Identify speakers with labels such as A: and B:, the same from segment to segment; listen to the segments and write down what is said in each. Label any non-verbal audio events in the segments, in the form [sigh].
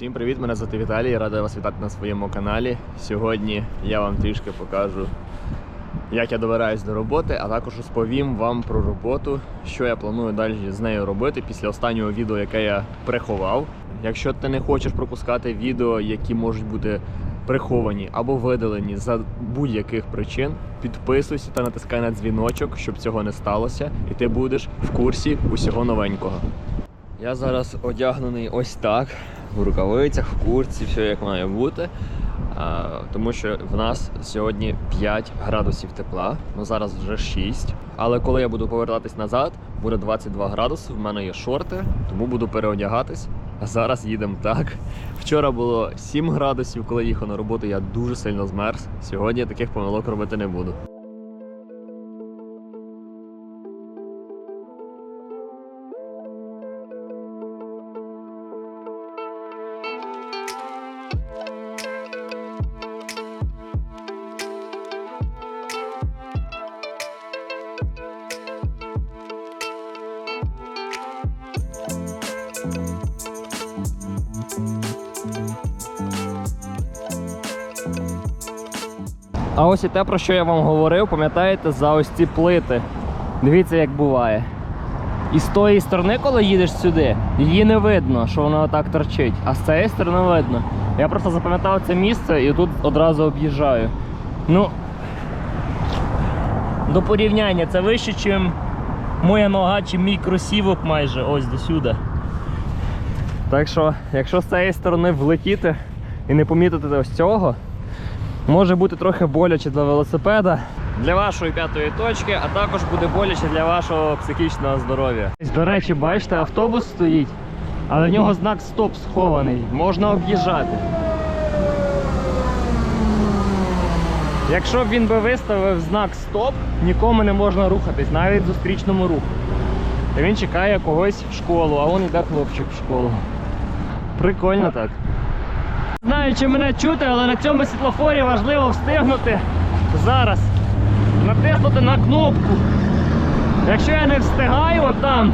A: Всім привіт! Мене звати Віталій, радий вас вітати на своєму каналі. Сьогодні я вам трішки покажу, як я добираюсь до роботи, а також розповім вам про роботу, що я планую далі з нею робити після останнього відео, яке я приховав. Якщо ти не хочеш пропускати відео, які можуть бути приховані або видалені за будь-яких причин, підписуйся та натискай на дзвіночок, щоб цього не сталося, і ти будеш в курсі усього новенького. Я зараз одягнений ось так, в рукавицях, в куртці, все як має бути. Тому що в нас сьогодні 5 градусів тепла, ну зараз вже 6. Але коли я буду повертатись назад, буде 22 градуси. В мене є шорти, тому буду переодягатись. А зараз їдемо так. Вчора було 7 градусів, коли їхав на роботу, я дуже сильно змерз. Сьогодні я таких помилок робити не буду. А ось і те, про що я вам говорив, пам'ятаєте, за ось ці плити. Дивіться, як буває. І з тої сторони, коли їдеш сюди, її не видно, що вона отак торчить. А з цієї сторони видно. Я просто запам'ятав це місце і тут одразу об'їжджаю. Ну, до порівняння це вище, ніж моя нога чи мій кросівок майже ось до сюди. Так що, якщо з цієї сторони влетіти і не помітити ось цього, може бути трохи боляче для велосипеда, для вашої п'ятої точки, а також буде боляче для вашого психічного здоров'я. До речі, бачите, автобус стоїть, а на нього знак стоп схований. Можна об'їжджати. Якщо б він би виставив знак стоп, нікому не можна рухатись, навіть в зустрічному руху. Та він чекає когось в школу, а он іде хлопчик в школу. Прикольно так. Знаю, чи мене чути, але на цьому світлофорі важливо встигнути зараз натиснути на кнопку. Якщо я не встигаю от там,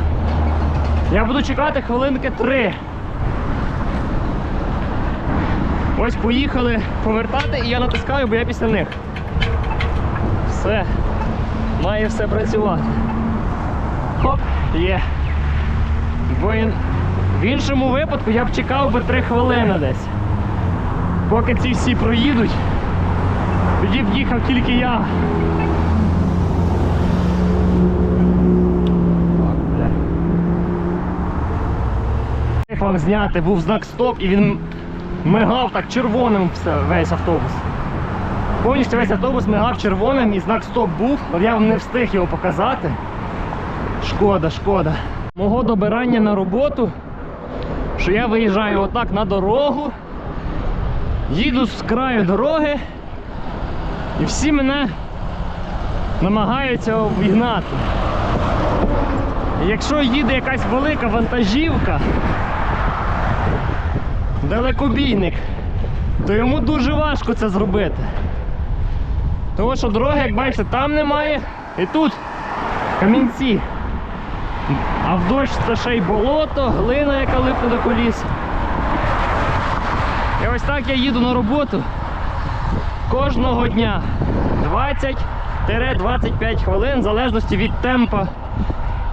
A: я буду чекати хвилинки три. Ось поїхали повертати і я натискаю, бо я після них. Все. Має все працювати. Хоп, є. Він- в іншому випадку я б чекав би 3 хвилини десь. Поки ці всі проїдуть, тоді б їхав тільки я. Як вам зняти, був знак стоп і він мигав так червоним весь автобус. Повністю весь автобус мигав червоним і знак стоп був, але я вам не встиг його показати. Шкода, шкода. Мого добирання на роботу, що я виїжджаю отак на дорогу, їду з краю дороги, і всі мене намагаються обігнати. І якщо їде якась велика вантажівка, далекобійник, то йому дуже важко це зробити. Тому що дороги, як бачите, там немає і тут камінці. А в дощ це ще й болото, глина, яка липне до коліс. І ось так я їду на роботу кожного дня 20-25 хвилин, в залежності від темпа,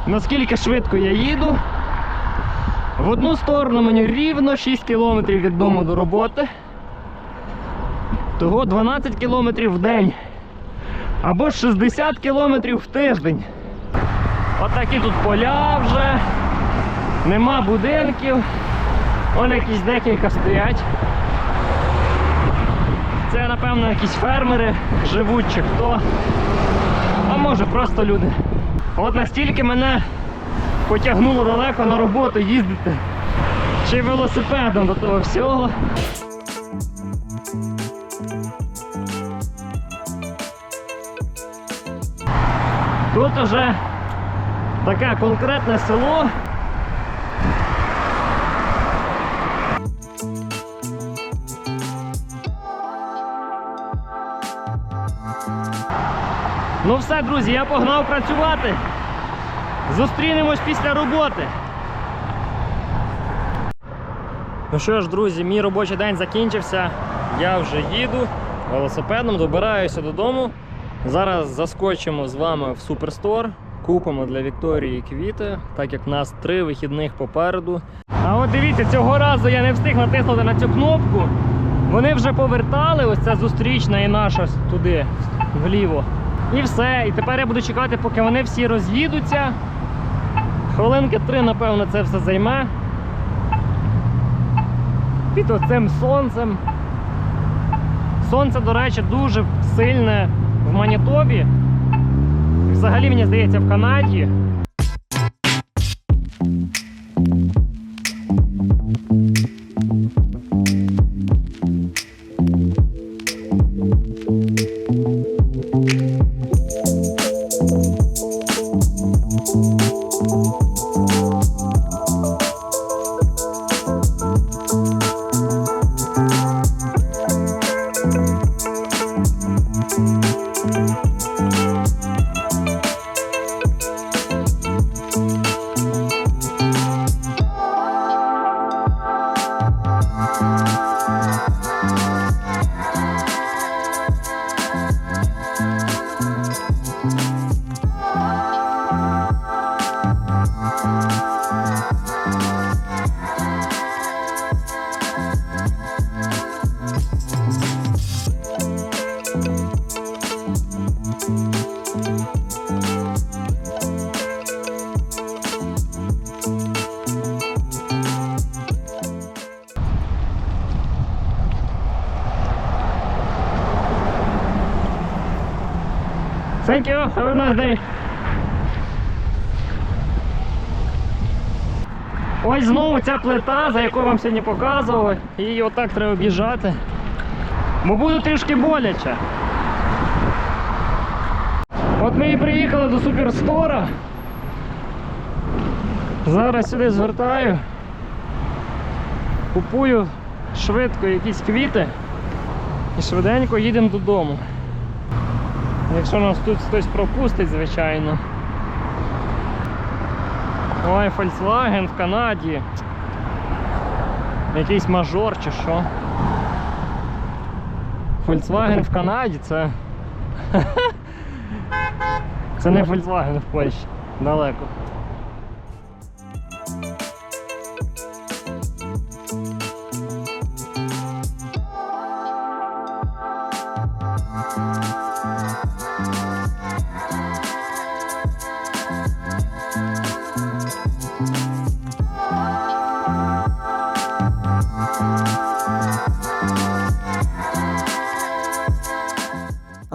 A: наскільки швидко я їду. В одну сторону мені рівно 6 кілометрів від дому до роботи. Того 12 кілометрів в день. Або 60 кілометрів в тиждень. Отакі тут поля вже, нема будинків, Вон якісь декілька стоять. Це, напевно, якісь фермери живуть чи хто. А може просто люди. От настільки мене потягнуло далеко на роботу їздити. Чи велосипедом до того всього. Тут уже таке конкретне село. Ну все, друзі, я погнав працювати. Зустрінемось після роботи. Ну що ж, друзі, мій робочий день закінчився. Я вже їду велосипедом, добираюся додому. Зараз заскочимо з вами в суперстор, купимо для Вікторії квіти, так як в нас три вихідних попереду. А от дивіться, цього разу я не встиг натиснути на цю кнопку. Вони вже повертали, ось ця зустрічна і наша туди, вліво. І все. І тепер я буду чекати, поки вони всі роз'їдуться. Хвилинки три, напевно, це все займе. Під оцим сонцем. Сонце, до речі, дуже сильне в Манітобі. Взагалі, мені здається, в Канаді. Thank you. Have a nice day. Ось знову ця плита, за яку вам сьогодні показували. Її отак треба об'їжджати. Бо буде трішки боляче. От ми і приїхали до суперстора. Зараз сюди звертаю. Купую швидко якісь квіти і швиденько їдемо додому. Якщо нас тут хтось пропустить, звичайно. Ой, Volkswagen в Канаді. Якийсь мажор чи що. Volkswagen в Канаді це. [laughs] Це не Volkswagen в Польщі. Далеко.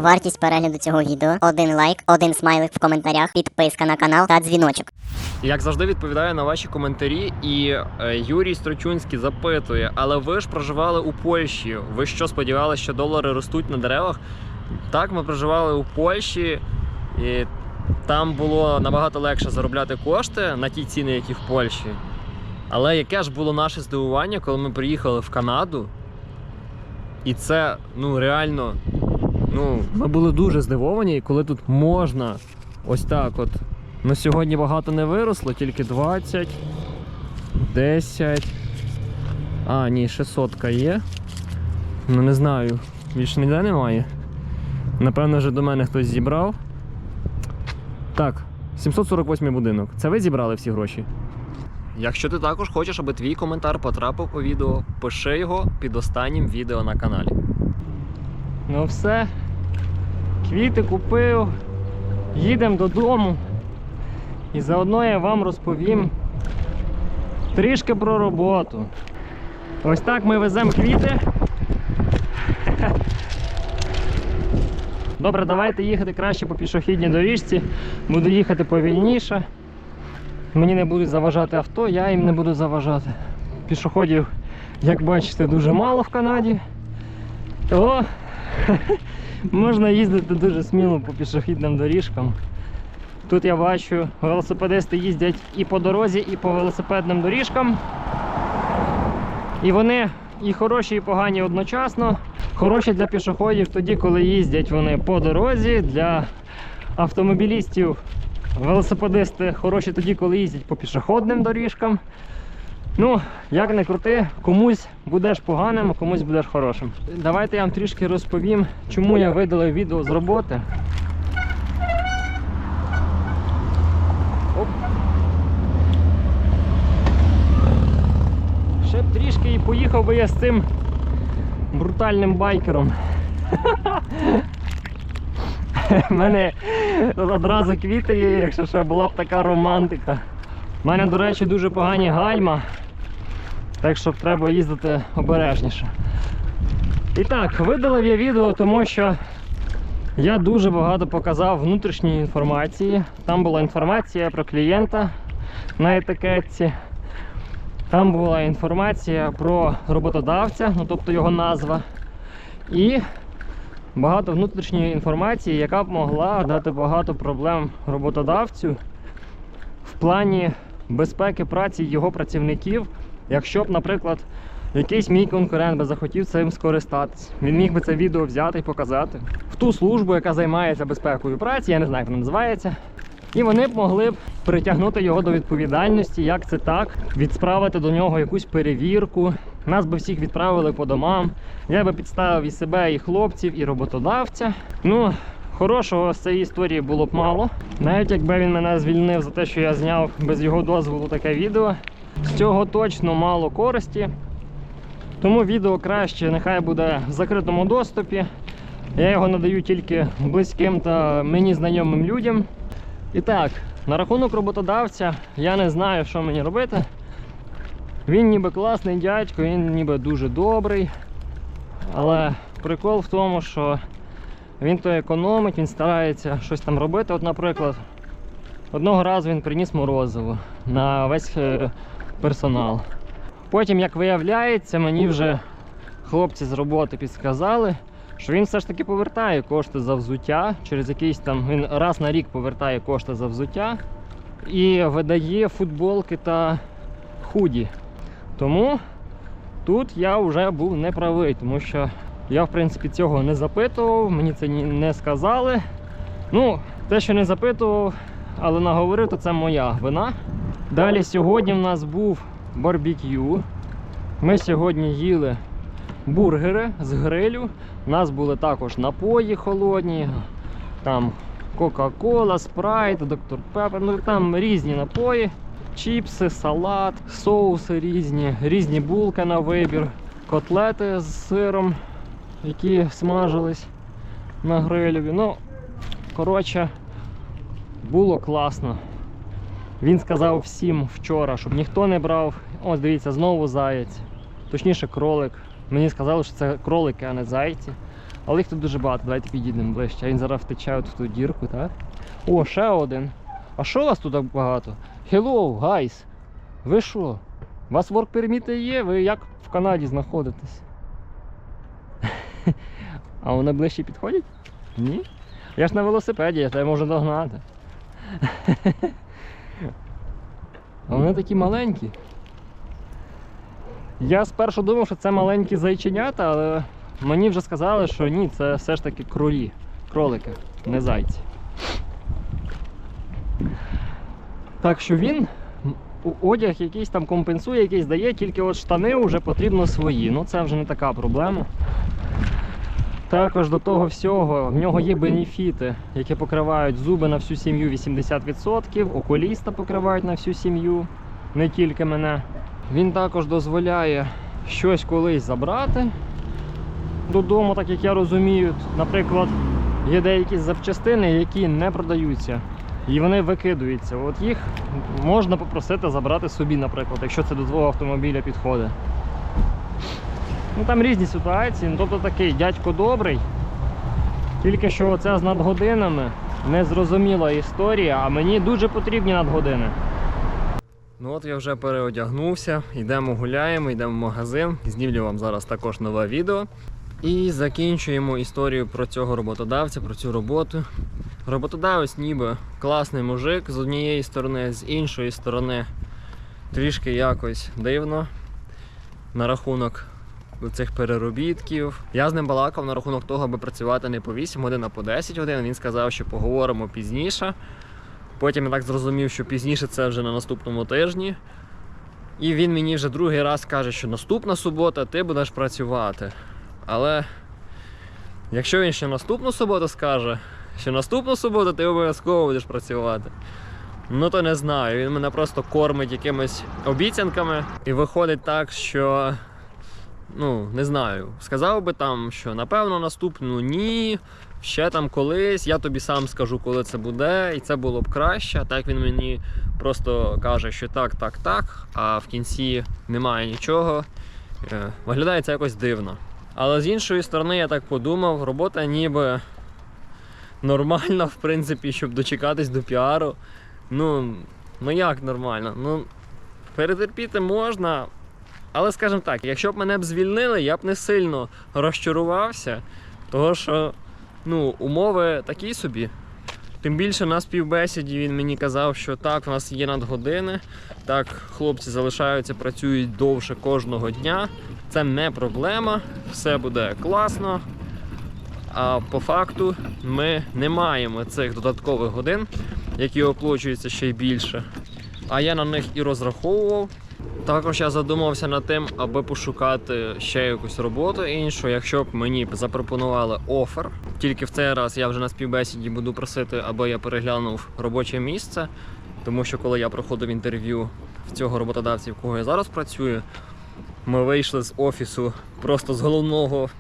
B: Вартість перегляду цього відео один лайк, один смайлик в коментарях, підписка на канал та дзвіночок.
C: Як завжди відповідаю на ваші коментарі, і е, Юрій Строчунський запитує: але ви ж проживали у Польщі. Ви що сподівалися, що долари ростуть на деревах? Так, ми проживали у Польщі, і там було набагато легше заробляти кошти на ті ціни, які в Польщі. Але яке ж було наше здивування, коли ми приїхали в Канаду? І це ну реально. Ну, ми були дуже здивовані, коли тут можна ось так от Ну, сьогодні багато не виросло, тільки 20, 10. А, ні, 600 є. Ну не знаю, більше ніде немає. Напевно, вже до мене хтось зібрав. Так, 748 будинок. Це ви зібрали всі гроші? Якщо ти також хочеш, аби твій коментар потрапив у відео, пиши його під останнім відео на каналі.
A: Ну все. Квіти купив. Їдемо додому. І заодно я вам розповім трішки про роботу. Ось так ми веземо квіти. Добре, давайте їхати краще по пішохідній доріжці. Буду їхати повільніше. Мені не будуть заважати авто, я їм не буду заважати. Пішоходів, як бачите, дуже мало в Канаді. Того [laughs] можна їздити дуже сміло по пішохідним доріжкам. Тут я бачу, велосипедисти їздять і по дорозі, і по велосипедним доріжкам. І вони і хороші, і погані одночасно. Хороші для пішоходів тоді, коли їздять вони по дорозі. Для автомобілістів велосипедисти хороші тоді, коли їздять по пішохідним доріжкам. Ну, як не крути, комусь будеш поганим, а комусь будеш хорошим. Давайте я вам трішки розповім, чому я видалив відео з роботи. Оп. Ще б трішки і поїхав би я з цим брутальним байкером. У [laughs] мене одразу квіти є, якщо ще була б така романтика. У мене, до речі, дуже погані гальма, так що треба їздити обережніше. І так, видалив я відео, тому що я дуже багато показав внутрішньої інформації. Там була інформація про клієнта на етикетці. Там була інформація про роботодавця, ну тобто його назва. І багато внутрішньої інформації, яка б могла дати багато проблем роботодавцю в плані безпеки праці його працівників, якщо б, наприклад, якийсь мій конкурент би захотів цим скористатись. Він міг би це відео взяти і показати в ту службу, яка займається безпекою праці, я не знаю, як вона називається. І вони б могли б притягнути його до відповідальності, як це так, відсправити до нього якусь перевірку. Нас би всіх відправили по домам. Я би підставив і себе, і хлопців, і роботодавця. Ну, хорошого з цієї історії було б мало. Навіть якби він мене звільнив за те, що я зняв без його дозволу таке відео, з цього точно мало користі. Тому відео краще нехай буде в закритому доступі. Я його надаю тільки близьким та мені знайомим людям. І так, на рахунок роботодавця я не знаю, що мені робити. Він ніби класний дядько, він ніби дуже добрий. Але прикол в тому, що він то економить, він старається щось там робити. От, наприклад, одного разу він приніс морозиво на весь е, персонал. Потім, як виявляється, мені вже хлопці з роботи підсказали, що він все ж таки повертає кошти за взуття. Через якийсь там він раз на рік повертає кошти за взуття і видає футболки та худі. Тому тут я вже був неправий, тому що я, в принципі, цього не запитував, мені це не сказали. Ну, те, що не запитував, але наговорив, то це моя вина. Далі сьогодні в нас був барбекю. Ми сьогодні їли бургери з грилю. У нас були також напої холодні, там Кока-Кола, Спрайт, Доктор Пеппер, ну там різні напої, чіпси, салат, соуси різні, різні булки на вибір, котлети з сиром, які смажились на грилеві. Ну, коротше, було класно. Він сказав всім вчора, щоб ніхто не брав. Ось дивіться, знову заєць. Точніше, кролик. Мені сказали, що це кролики, а не зайці. Але їх тут дуже багато. Давайте підійдемо ближче. Він зараз втече в ту дірку, так? О, ще один. А що вас тут так багато? Hello, guys! Ви що? У вас work permit є? Ви як в Канаді знаходитесь? [laughs] А вони ближче підходять? Ні? Я ж на велосипеді, я тебе можу догнати. [laughs] Вони такі маленькі. Я спершу думав, що це маленькі зайченята, але мені вже сказали, що ні, це все ж таки кролі, кролики, не зайці. Так що він одяг якийсь там компенсує, якийсь дає, тільки от штани вже потрібно свої. Ну це вже не така проблема. Також до того всього в нього є бенефіти, які покривають зуби на всю сім'ю 80%, окуліста покривають на всю сім'ю, не тільки мене. Він також дозволяє щось колись забрати додому, так як я розумію. Наприклад, є деякі запчастини, які не продаються. І вони викидуються. От їх можна попросити забрати собі, наприклад, якщо це до твого автомобіля підходить. Ну там різні ситуації. Ну, тобто такий дядько добрий. Тільки що оце з надгодинами незрозуміла історія, а мені дуже потрібні надгодини. Ну от я вже переодягнувся, йдемо гуляємо, йдемо в магазин. Знімлю вам зараз також нове відео. І закінчуємо історію про цього роботодавця, про цю роботу. Роботодавець ніби класний мужик з однієї сторони, з іншої сторони трішки якось дивно на рахунок цих переробітків. Я з ним балакав на рахунок того, аби працювати не по 8 годин, а по 10 годин. Він сказав, що поговоримо пізніше. Потім я так зрозумів, що пізніше це вже на наступному тижні. І він мені вже другий раз каже, що наступна субота ти будеш працювати. Але якщо він ще наступну суботу скаже, що наступну суботу ти обов'язково будеш працювати. Ну то не знаю. Він мене просто кормить якимись обіцянками. І виходить так, що. Ну, не знаю. Сказав би там, що напевно наступну ні. Ще там колись, я тобі сам скажу, коли це буде, і це було б краще. Так він мені просто каже, що так, так, так, а в кінці немає нічого. Е, Виглядає це якось дивно. Але з іншої сторони, я так подумав, робота ніби нормальна, в принципі, щоб дочекатись до піару. Ну, ну як нормально? Ну, перетерпіти можна. Але скажімо так, якщо б мене б звільнили, я б не сильно розчарувався, того що ну, умови такі собі. Тим більше на співбесіді він мені казав, що так, в нас є надгодини, так, хлопці залишаються, працюють довше кожного дня. Це не проблема, все буде класно. А по факту ми не маємо цих додаткових годин, які оплачуються ще й більше. А я на них і розраховував. Також я задумався над тим, аби пошукати ще якусь роботу іншу, якщо б мені запропонували офер. Тільки в цей раз я вже на співбесіді буду просити, аби я переглянув робоче місце. Тому що коли я проходив інтерв'ю в цього роботодавця, в кого я зараз працюю, ми вийшли з офісу просто з головного,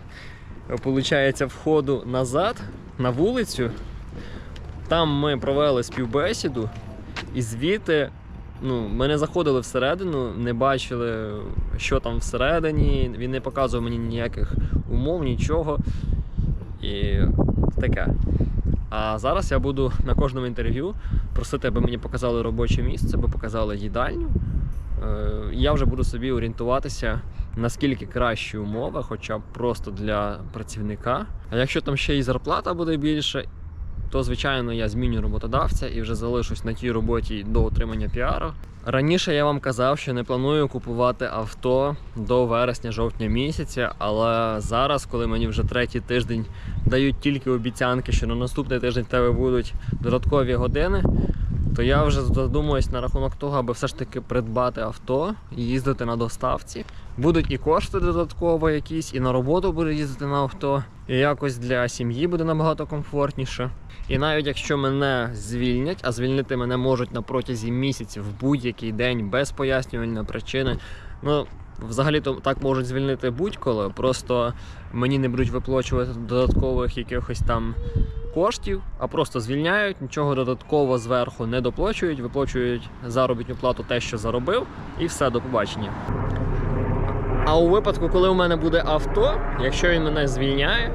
A: виходить, входу назад на вулицю. Там ми провели співбесіду, і звідти ну, ми не заходили всередину, не бачили, що там всередині. Він не показував мені ніяких умов, нічого. І таке. А зараз я буду на кожному інтерв'ю просити, аби мені показали робоче місце, аби показали їдальню. Е, Я вже буду собі орієнтуватися, наскільки кращі умови, хоча б просто для працівника. А якщо там ще і зарплата буде більше, то звичайно я зміню роботодавця і вже залишусь на тій роботі до отримання піару. Раніше я вам казав, що не планую купувати авто до вересня-жовтня місяця, але зараз, коли мені вже третій тиждень дають тільки обіцянки, що на наступний тиждень в тебе будуть додаткові години, то я вже задумуюсь на рахунок того, аби все ж таки придбати авто і їздити на доставці. Будуть і кошти додатково якісь, і на роботу буду їздити на авто, і якось для сім'ї буде набагато комфортніше. І навіть якщо мене звільнять, а звільнити мене можуть на протязі місяців в будь-який день без пояснювальної причини. Ну, взагалі то так можуть звільнити будь-коли. Просто мені не будуть виплачувати додаткових якихось там коштів, а просто звільняють, нічого додатково зверху не доплачують, виплачують заробітну плату те, що заробив, і все, до побачення. А у випадку, коли у мене буде авто, якщо він мене звільняє,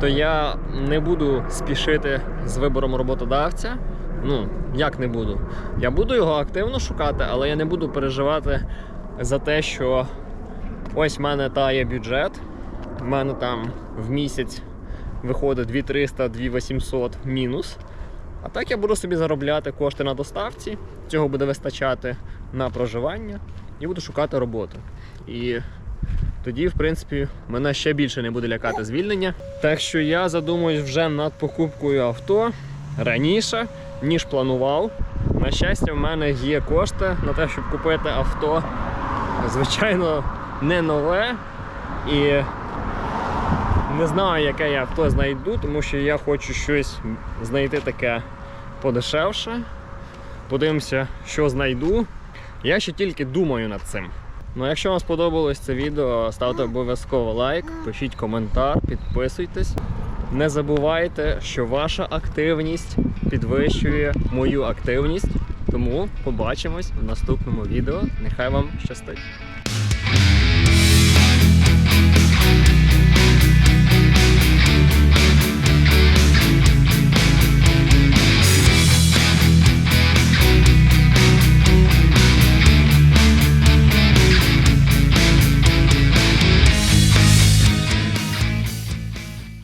A: то я не буду спішити з вибором роботодавця. Ну, як не буду? Я буду його активно шукати, але я не буду переживати за те, що ось в мене тає бюджет, в мене там в місяць виходить 2300, 2800 мінус. А так я буду собі заробляти кошти на доставці, цього буде вистачати на проживання і буду шукати роботу. І тоді, в принципі, мене ще більше не буде лякати звільнення. Так що я задумуюсь вже над покупкою авто раніше, ніж планував. На щастя, в мене є кошти на те, щоб купити авто. Звичайно, не нове. І не знаю, яке я авто знайду, тому що я хочу щось знайти таке подешевше. Подивимося, що знайду. Я ще тільки думаю над цим. Ну, якщо вам сподобалось це відео, ставте обов'язково лайк, пишіть коментар, підписуйтесь. Не забувайте, що ваша активність підвищує мою активність. Тому побачимось в наступному відео. Нехай вам щастить!